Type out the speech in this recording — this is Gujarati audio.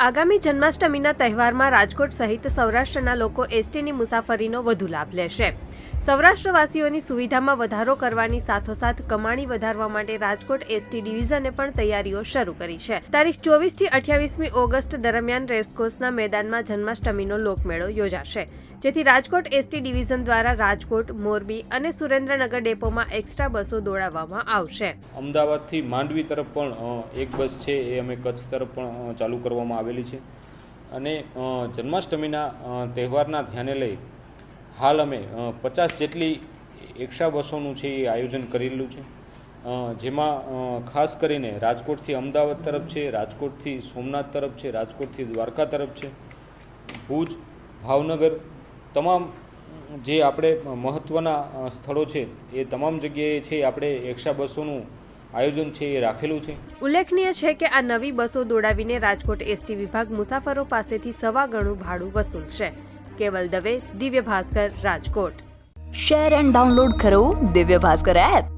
આગામી જન્માષ્ટમીના તહેવારમાં રાજકોટ સહિત સૌરાષ્ટ્રના લોકો એસટીની મુસાફરીનો વધુ લાભ લેશે. સૌરાષ્ટ્રવાસીઓની સુવિધામાં વધારો કરવાની સાથોસાથ કમાણી વધારવા માટે રાજકોટ એસટી ડિવિઝને પણ તૈયારીઓ શરૂ કરી છે. તારીખ ચોવીસથી અઠ્યાવીસમી ઓગસ્ટ દરમિયાન રેસકોર્સના મેદાનમાં જન્માષ્ટમીનો લોકમેળો યોજાશે, જેથી રાજકોટ એસટી ડિવિઝન દ્વારા રાજકોટ, મોરબી અને સુરેન્દ્રનગર ડેપોમાં એક્સ્ટ્રા બસો દોડાવવામાં આવશે. અમદાવાદથી માંડવી તરફ પણ એક બસ છે, એ અમે કચ્છ તરફ પણ ચાલુ કરવામાં આવેલી છે. અને જન્માષ્ટમીના તહેવારના ધ્યાને લઈ હાલ અમે પચાસ જેટલી એક્સ્ટ્રા બસોનું છે એ આયોજન કરેલું છે. જેમાં ખાસ કરીને રાજકોટથી અમદાવાદ તરફ છે, રાજકોટથી સોમનાથ તરફ છે, રાજકોટથી દ્વારકા તરફ છે, ભુજ, ભાવનગર, તમામ જે આપણે મહત્ત્વના સ્થળો છે, એ તમામ જગ્યાએ છે આપણે એક્સ્ટ્રા બસોનું આયોજન છે એ રાખેલું છે. ઉલ્લેખનીય છે કે આ નવી બસો દોડાવીને રાજકોટ એસટી વિભાગ મુસાફરો પાસેથી સવા ગણું ભાડું વસૂલશે. Keval Dave Divya Bhaskar Rajkot share and download કરો દિવ્ય ભાસ્કર એપ